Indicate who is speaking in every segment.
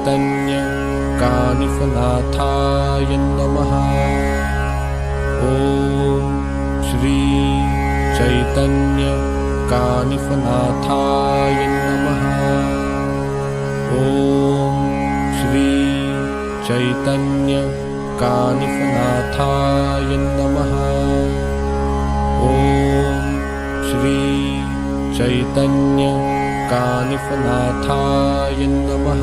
Speaker 1: चैतन्यकानिफनाथाय नमः। ॐ श्री चैतन्यकानिफनाथाय नमः। ॐ श्री चैतन्यकानिफनाथाय नमः। ॐ श्री चैतन्यकानिफनाथाय नमः।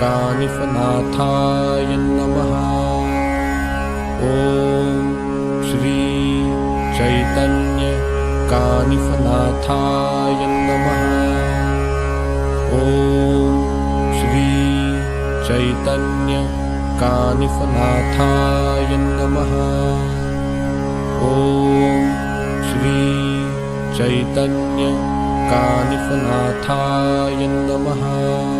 Speaker 1: कानिफनाथाय नमः। ॐ श्री चैतन्य कानिफनाथाय नमः। ॐ श्री चैतन्य कानिफनाथाय नमः। ॐ श्री चैतन्य कानिफनाथाय नमः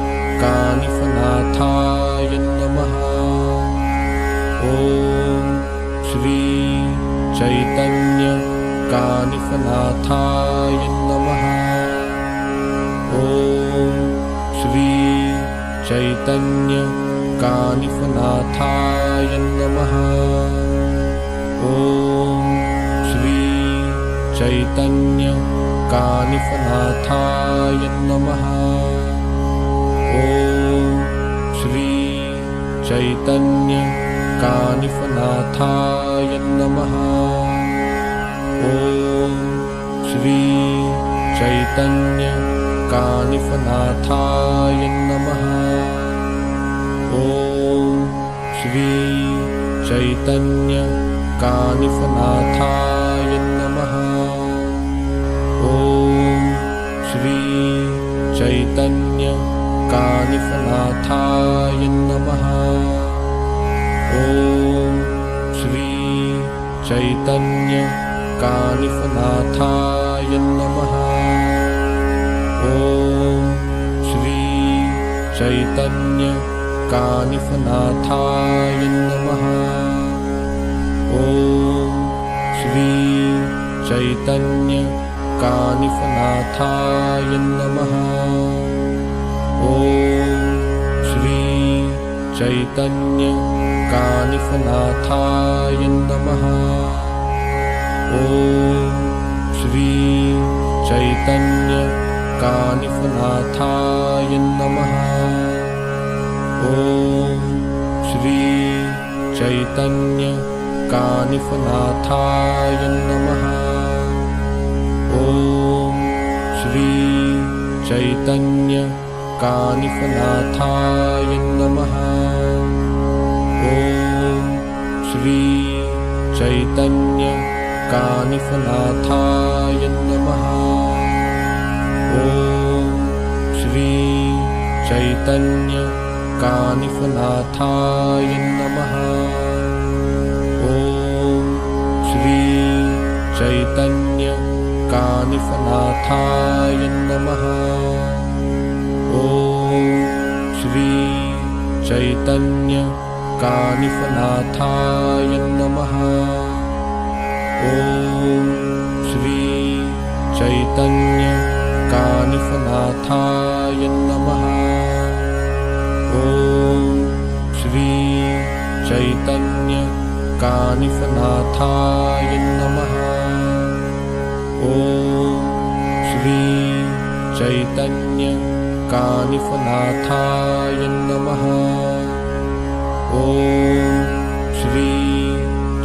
Speaker 1: कानिफनाथाय नमः। ॐ श्री चैतन्य कानिफनाथाय नमः। ॐ श्री चैतन्य कानिफनाथाय नमः। ॐ श्री चैतन्य कानिफनाथाय नमः ॐ श्री चैतन्य कानिफनाथाय नमः। ॐ श्री चैतन्य श्री चैतन्य श्री चैतन्य कानिफनाथाय नमः। ॐ श्री चैतन्य कानिफनाथाय नमः। ॐ श्री चैतन्य कानिफनाथाय नमः। ॐ श्री चैतन्य कानिफनाथाय नमः ॐ श्री चैतन्य कानिफनाथाय नमः ॐ श्री चैतन्य कानिफनाथाय नमः ॐ श्री चैतन्य कानिफनाथाय नमः ॐ श्री चैतन्य कानिफनाथाय नमः। ॐ श्री चैतन्य कानिफनाथाय नमः। ॐ श्री चैतन्य कानिफनाथाय नमः। ॐ श्री चैतन्य कानिफनाथाय नमः श्री चैतन्यकानिफनाथाय नमः। ॐ श्री चैतन्य श्रीमः ॐ श्री चैतन्य कानिफनाथाय नमः। ॐ श्री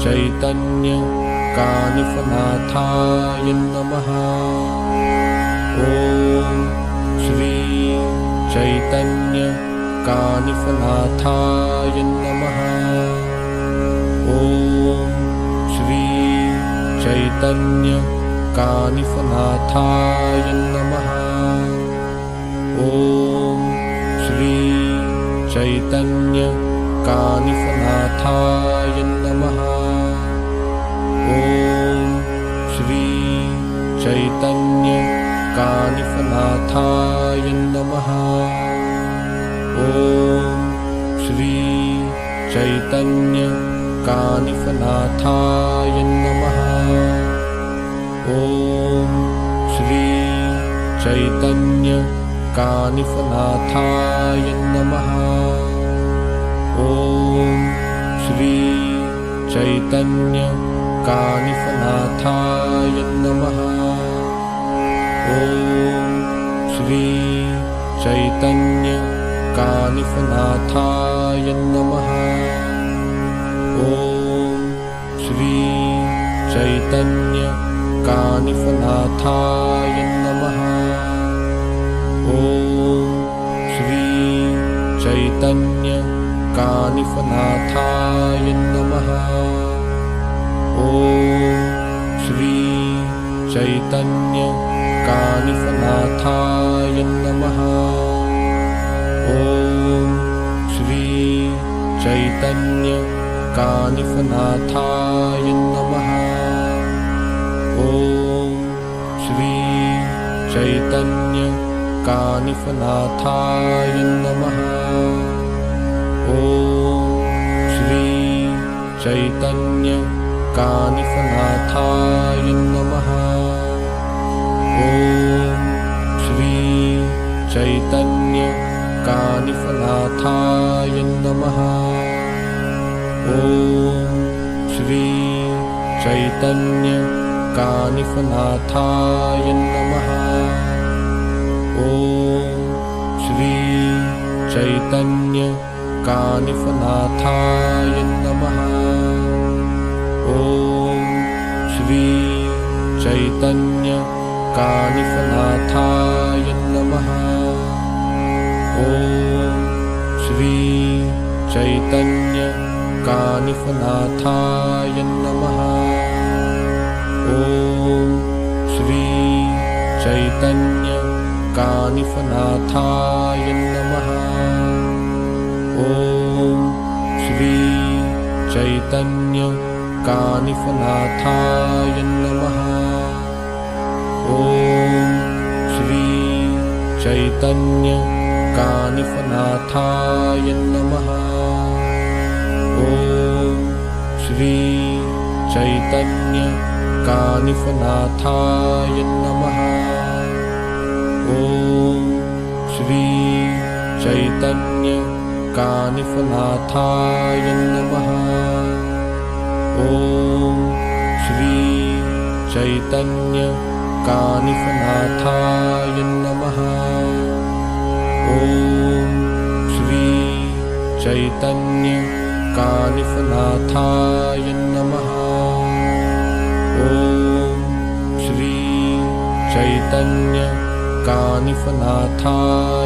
Speaker 1: चैतन्य कानिफनाथाय नमः। ॐ श्री चैतन्य कानिफनाथाय नमः। ॐ श्री चैतन्य कानिफनाथाय नमः चैतन्य कानिफनाथाय नमः। ॐ श्री ॐ श्री नमः। ॐ श्री चैतन्य कानिफनाथाय नमः चैतन्य कानिफनाथाय नमः। ॐ श्री ॐ श्री चैतन्य कानिफनाथाय नमः। ॐ श्री चैतन्य कानिफनाथाय नमः। ॐ श्री चैतन्य कानिफनाथाय नमः। ॐ श्री चैतन्य कानिफनाथाय नमः। ॐ श्री चैतन्य कानिफनाथाय नमः ॐ श्री चैतन्य कानिफनाथाय नमः। ॐ श्री चैतन्य कानिफनाथाय नमः। ॐ श्री चैतन्य कानिफनाथाय नमः। ॐ श्री चैतन्य कानिफनाथाय नमः। ॐ श्री चैतन्य कानिफनाथाय नमः। ॐ श्री चैतन्य कानिफनाथाय नमः। ॐ श्री चैतन्य कानिफनाथाय नमः ॐ श्री चैतन्य कानिफनाथाय नमः। ॐ श्री चैतन्य ॐ श्री चैतन्य ॐ श्री चैतन्य कानिफनाथाय नमः। ॐ श्री चैतन्य कानिफनाथाय नमः। ॐ श्री चैतन्य कानिफनाथाय नमः। ॐ श्री चैतन्य कानिफनाथाय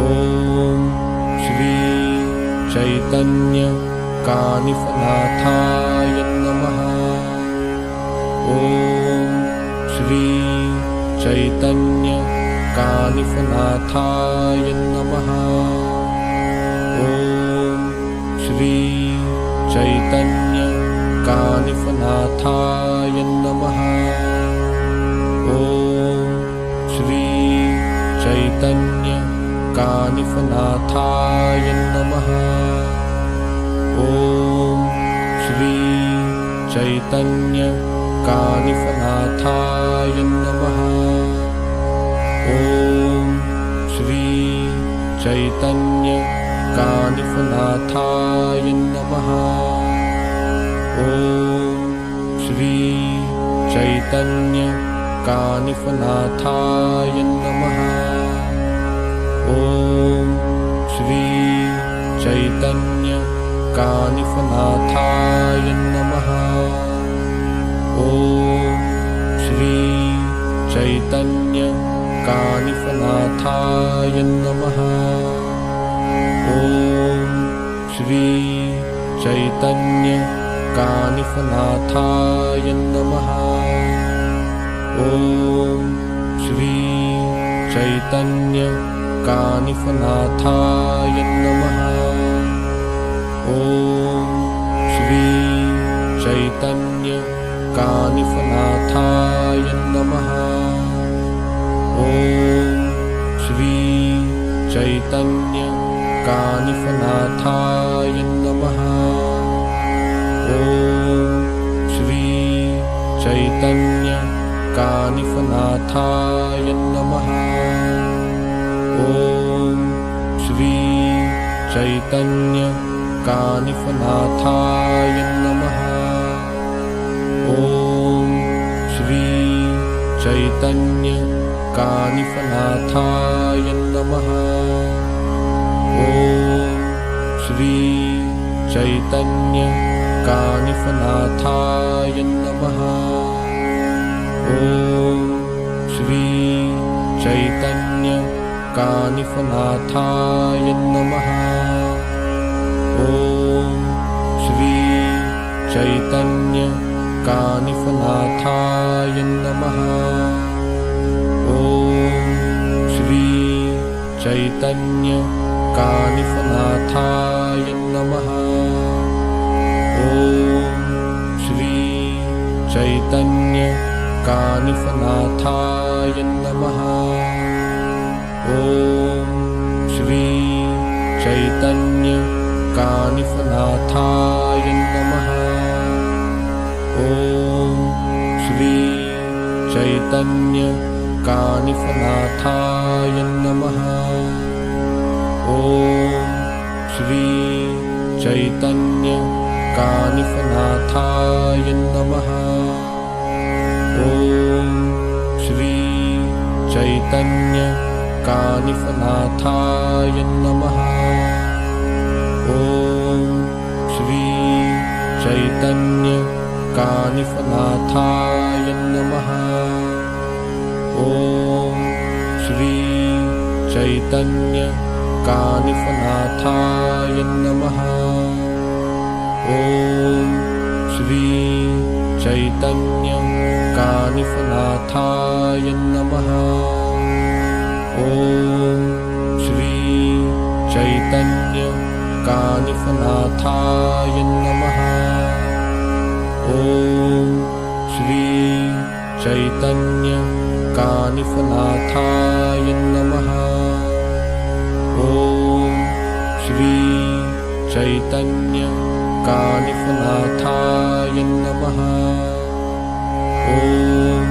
Speaker 1: ॐ श्री चैतन्य कानिफनाथाय नमः। ॐ श्री चैतन्य कानिफनाथाय नमः। ॐ श्री चैतन्य कानिफनाथाय नमः। ॐ श्री चैतन्य कानिफनाथाय नमः। ॐ श्री चैतन्य कानिफनाथाय नमः। ॐ श्री चैतन्य कानिफनाथाय नमः। ॐ श्री चैतन्य कानिफनाथाय नमः ॐ श्री चैतन्य कानिफनाथाय नमः। ॐ श्री चैतन्य कानिफनाथाय नमः। ॐ श्री चैतन्य कानिफनाथाय नमः। ॐ श्री चैतन्य कानिफनाथाय नमः। ॐ श्री चैतन्य कानिफनाथाय नमः। ॐ श्री चैतन्य कानिफनाथाय नमः। ॐ श्री चैतन्य कानिफनाथाय ॐ श्री चैतन्य कानिफनाथाय नमः। ॐ श्री चैतन्य कानिफनाथाय नमः। ॐ श्री चैतन्य कानिफनाथाय नमः। ॐ श्री चैतन्य कानिफनाथाय नमः। ॐ श्री चैतन्य कानिफनाथाय नमः। ॐ श्री चैतन्य कानिफनाथाय नमः। ॐ श्री चैतन्य कानिफनाथाय नमः ॐ श्री चैतन्य कानिफनाथाय नमः। ॐ श्री चैतन्य कानिफनाथाय नमः। ॐ श्री चैतन्य कानिफनाथाय नमः। ॐ श्री चैतन्य कानिफनाथाय नमः। ॐ श्री चैतन्य कानिफनाथाय नमः। ॐ श्री चैतन्य कानिफनाथाय नमः। ॐ श्री चैतन्य कानिफनाथाय नमः ॐ श्री चैतन्य कानिफनाथाय नमः। ॐ श्री चैतन्य कानिफनाथाय नमः। ॐ श्री चैतन्य कानिफनाथाय नमः। ॐ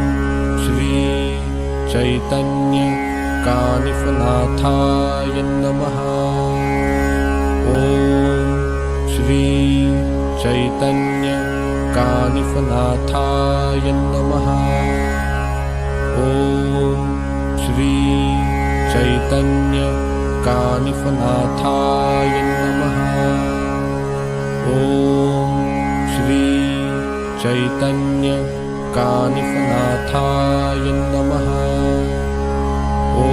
Speaker 1: श्री चैतन्य कानिफनाथाय नमः। ॐ श्री चैतन्य श्री चैतन्य श्री चैतन्य कानिफनाथाय नमः ॐ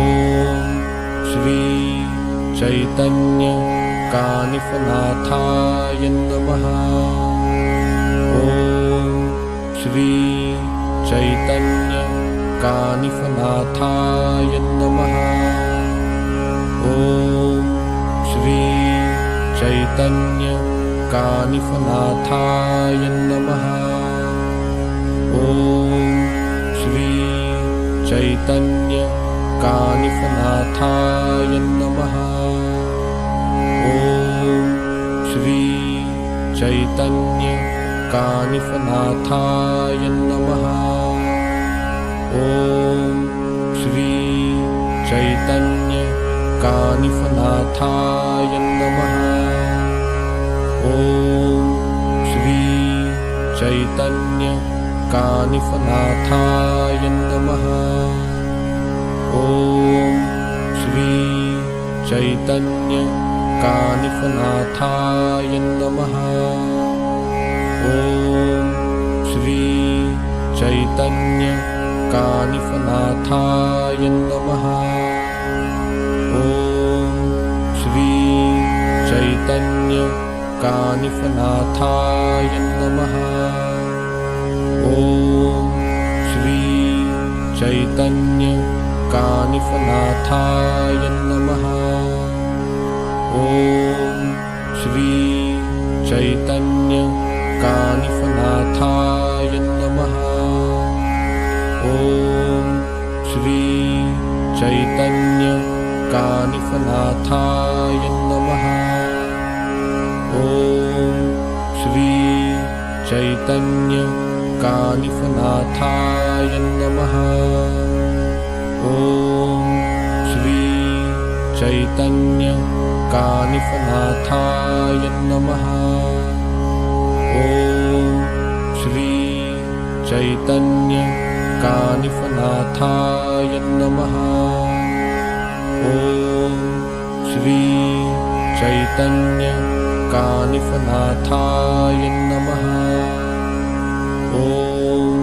Speaker 1: श्री चैतन्य कानिफनाथाय नमः। ॐ श्री चैतन्य कानिफनाथाय नमः। ॐ श्री चैतन्य कानिफनाथाय नमः। ॐ श्री चैतन्य कानिफनाथाय नमः। ॐ श्री चैतन्य कानिफनाथाय नमः। ॐ श्री चैतन्य कानिफनाथाय नमः। ॐ श्री चैतन्य कानिफनाथाय नमः ॐ श्री चैतन्य कानिफनाथाय नमः। ॐ श्री चैतन्य कानिफनाथाय नमः। ॐ श्री चैतन्य कानिफनाथाय नमः। ॐ श्री चैतन्य कानिफनाथाय नमः। ॐ श्री चैतन्य कानिफनाथाय नमः। ॐ श्री चैतन्य कानिफनाथाय नमः। ॐ श्री चैतन्य कानिफनाथाय नमः ॐ श्री चैतन्य कानिफनाथाय नमः। ॐ श्री चैतन्य ॐ श्री चैतन्य ॐ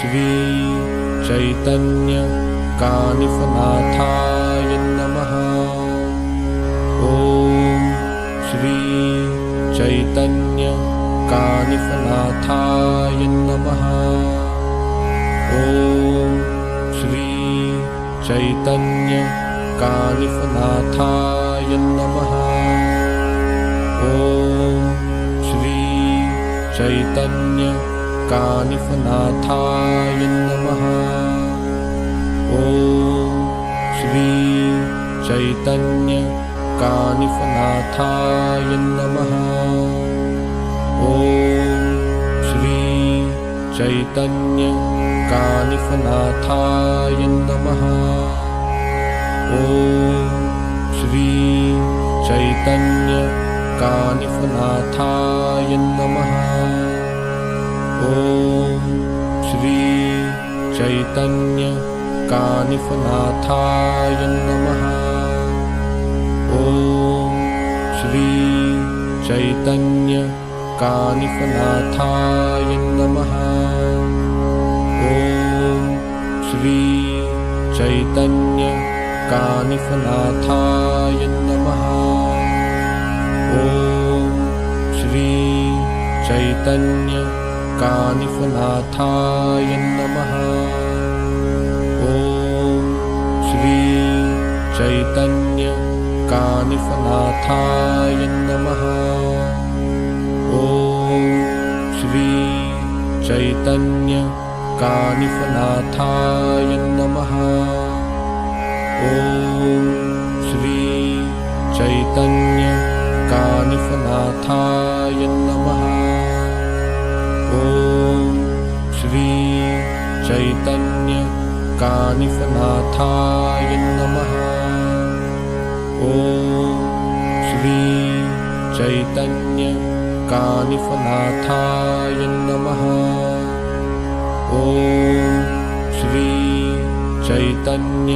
Speaker 1: श्री चैतन्य कानिफनाथाय नमः। ॐ श्री चैतन्य कानिफनाथाय नमः। ॐ श्री चैतन्य कानिफनाथाय नमः ॐ श्री चैतन्य कानिफनाथाय नमः। ॐ श्री चैतन्य कानिफनाथाय नमः। ॐ श्री चैतन्य कानिफनाथाय नमः। ॐ श्री चैतन्य कानिफनाथाय नमः। ॐ श्री चैतन्य कानिफनाथाय नमः। ॐ श्री चैतन्य कानिफनाथाय नमः। ॐ श्री चैतन्य कानिफनाथाय नमः श्री चैतन्य कानिफनाथाय नमः। ॐ श्री चैतन्य कानिफनाथाय नमः। ॐ श्री चैतन्य कानिफनाथाय नमः। ॐ श्री चैतन्य कानिफनाथाय नमः। ॐ श्री चैतन्य कानिफनाथाय नमः। ॐ श्री चैतन्य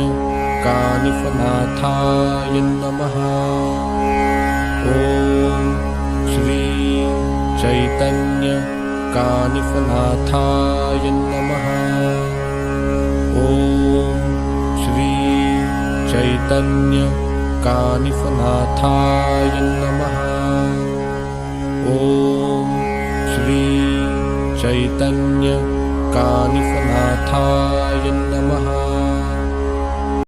Speaker 1: कानिफनाथाय नमः। ॐ श्री चैतन्य चैतन्यकानिफनाथाय नमः। ॐ श्री चैतन्यकानिफनाथाय